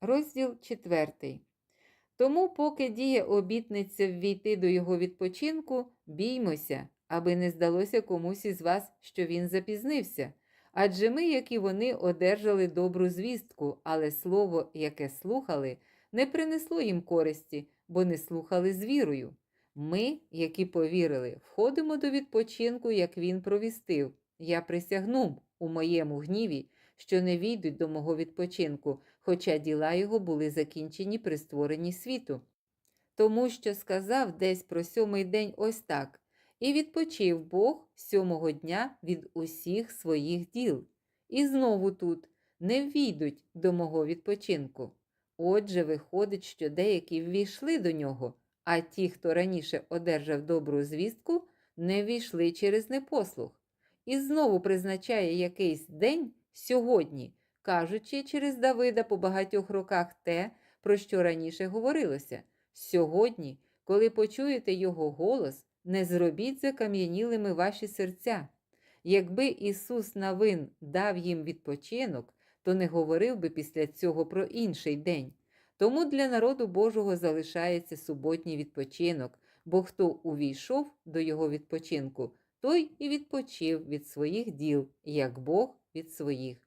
Розділ 4. Тому, поки діє обітниця ввійти до його відпочинку, біймося, аби не здалося комусь із вас, що він запізнився. Адже ми, як і вони, одержали добру звістку, але слово, яке слухали, не принесло їм користі, бо не слухали з вірою. Ми, які повірили, входимо до відпочинку, як він провістив. Я присягнув у моєму гніві, що не війдуть до мого відпочинку, хоча діла його були закінчені при створенні світу. Тому що сказав десь про сьомий день ось так: і відпочив Бог сьомого дня від усіх своїх діл. І знову тут не ввійдуть до мого відпочинку. Отже, виходить, що деякі ввійшли до нього, а ті, хто раніше одержав добру звістку, не ввійшли через непослух. І знову призначає якийсь день сьогодні, кажучи через Давида по багатьох роках те, про що раніше говорилося. Сьогодні, коли почуєте його голос, не зробіть закам'янілими ваші серця. Якби Ісус Навин дав їм відпочинок, то не говорив би після цього про інший день. Тому для народу Божого залишається суботній відпочинок, бо хто увійшов до його відпочинку, той і відпочив від своїх діл, як Бог від своїх.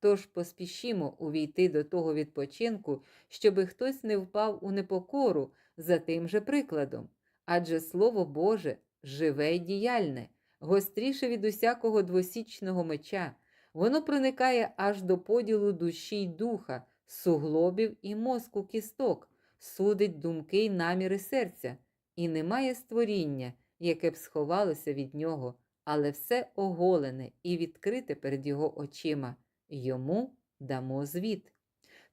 Тож поспішімо увійти до того відпочинку, щоби хтось не впав у непокору за тим же прикладом. Адже Слово Боже живе й діяльне, гостріше від усякого двосічного меча. Воно проникає аж до поділу душі й духа, суглобів і мозку кісток, судить думки й наміри серця, і немає створіння, яке б сховалося від нього, але все оголене і відкрите перед його очима. Йому дамо звіт.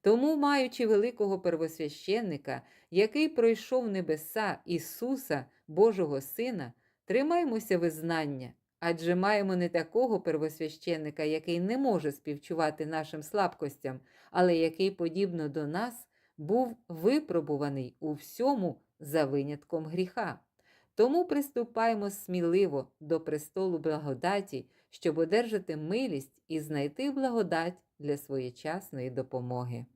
Тому, маючи великого первосвященника, який пройшов небеса Ісуса, Божого Сина, тримаймося визнання, адже маємо не такого первосвященника, який не може співчувати нашим слабкостям, але який, подібно до нас, був випробуваний у всьому за винятком гріха. Тому приступаємо сміливо до престолу благодаті, щоб одержати милість і знайти благодать для своєчасної допомоги.